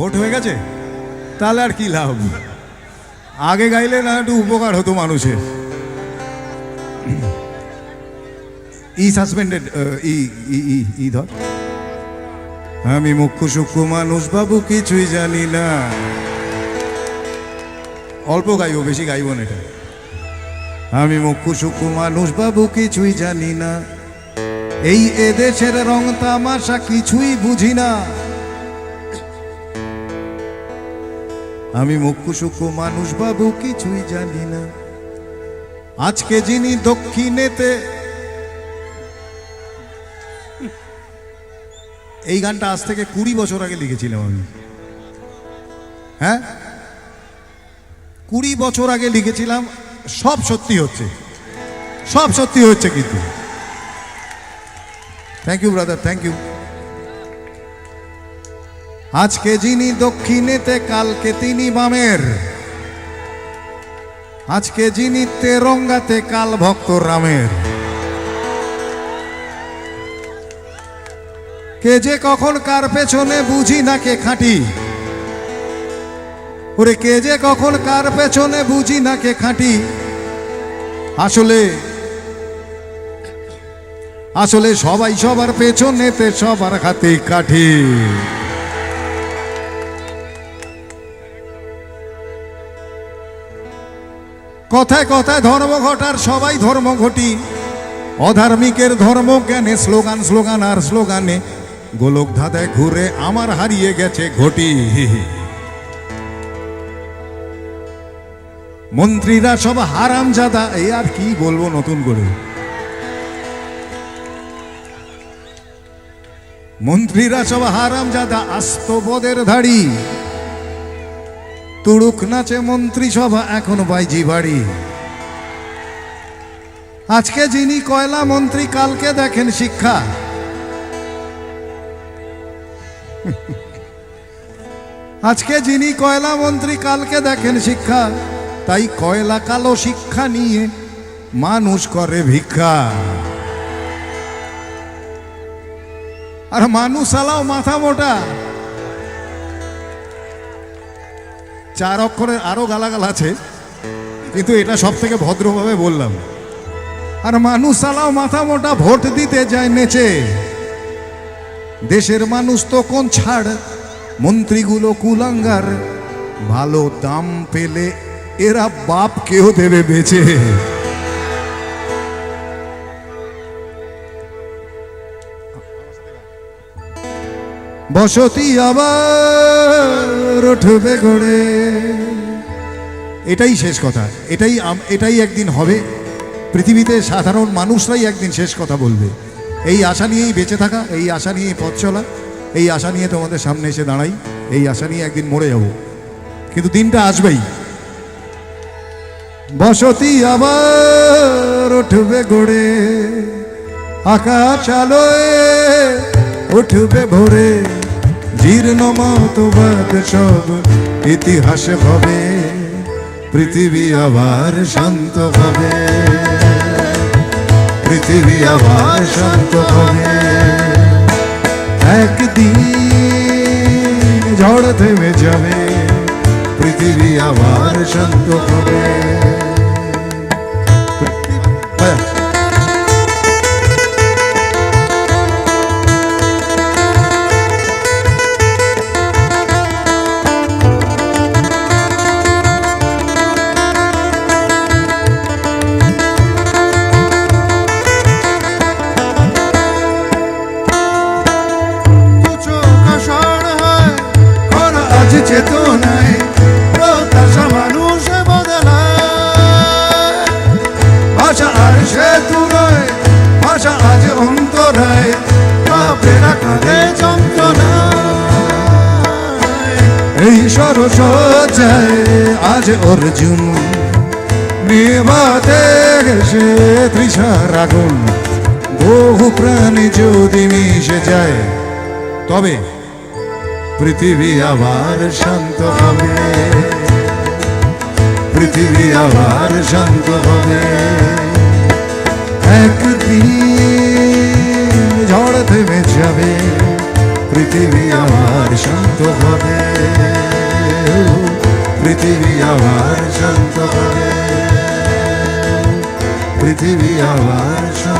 Vote হয়ে গেছে? তাহলে আর কি লাভ? আগে গাইলে না একটু উপকার হতো মানুষের। ই সাসপেন্ডেড ই ধর। আমি মুখ্য সূক্ষ্ম মানুষ বাবু, কিছুই জানি না। অল্প গাইব, বেশি গাইব না এটা। আমি মুখ্য সূক্ষ্ম মানুষ বাবু, কিছুই জানি না। এই এদেশের রং তামাশা, কিছুই বুঝি না। আমি মুখ্য সূক্ষ্ম মানুষ বাবু, কিছুই জানি না। আজকে যিনি দক্ষিণেতে, এই গানটা আজ থেকে কুড়ি বছর আগে লিখেছিলাম আমি। হ্যাঁ? কুড়ি বছর আগে লিখেছিলাম, সব সত্যি হচ্ছে। সব সত্যি হচ্ছে কিন্তু। Thank you brother thank you আজকে যিনি দক্ষিণেতে, কালকে তিনি বামের। আজকে যিনি তেরঙ্গাতে, কাল ভক্ত রামের। কে যে কখন কার পেছনে বুঝি না কে খাঁটি। ওরে, কে যে কখন কার পেছনে বুঝি না কে খাঁটি। আসলে আসলে সবাই সবার পেছনেতে সবার হাতে কাঠি। কথায় কথায় ধর্ম ঘটার সবাই ধর্ম ঘটি। অধার্মিকের ধর্ম জ্ঞানে স্লোগান স্লোগান আর স্লোগানে, গোলক ধাঁধায় ঘুরে আমার হারিয়ে গেছে ঘটি। মন্ত্রীরা সব হারাম জাদা এই আর কি বলব নতুন করে? মন্ত্রীরা সব হারাম জাদা আস্তবদের ধাড়ি। তুড়ুক নাচে মন্ত্রী সভা এখন বাইজি বাড়ি। আজকে যিনি কয়লা মন্ত্রী, কালকে দেখেন শিক্ষা। আজকে যিনি কয়লা মন্ত্রী, কালকে দেখেন শিক্ষা। তাই কয়লা কালো শিক্ষা নিয়ে মানুষ করে ভিক্ষা। আর মানুষ আলাও মাথা মোটা। চার অক্ষরের আরও গালাগাল আছে, কিন্তু এটা সব থেকে ভদ্রভাবে বললাম। আর মানুষ আলাও মাথা মোটা ভোট দিতে যায় নেচে। দেশের মানুষ তো কোন ছাড়, মন্ত্রীগুলো কুলাঙ্গার। ভালো দাম পেলে এরা বাপ কেউ দেবে বেচে। বসতি আবার উঠবে গড়ে। এটাই শেষ কথা। এটাই এটাই একদিন হবে। পৃথিবীতে সাধারণ মানুষরাই একদিন শেষ কথা বলবে। এই আশা নিয়েই বেঁচে থাকা, এই আশা নিয়েই পথ চলা, এই আশা নিয়ে তোমাদের সামনে এসে দাঁড়াই, এই আশা নিয়ে একদিন মরে যাব। কিন্তু দিনটা আসবেই। বসতি আবার উঠবে গড়ে। আকাশ আলোয় উঠবে ভোরে, জীর্ণ মতবাদ সব ইতিহাস হবে। পৃথিবী আবার শান্ত হবে। পৃথিবী আবার শান্ত হবে। একদিন ঝড় থেমে যাবে, পৃথিবী আবার শান্ত হবে। আজ চেতনায় প্রত্যাশা মানুষ বদলায় ভাষা আর সে তুলয় ভাষা আজ অন্তরায়, পাপেরা কাঁধে যন্ত্রণায়। এই সরসজ্জায় আজ অর্জুন নেভাতে গেছে তৃষার আগুন। বহু প্রাণী যদি মিশে যায়, তবে পৃথিবী আবার শান্ত হবে। পৃথিবী আবার শান্ত হবে। একদিন ঝড় থেমে যাবে, পৃথিবী আবার শান্ত হবে। পৃথিবী আবার শান্ত হবে। পৃথিবী আবার শান্ত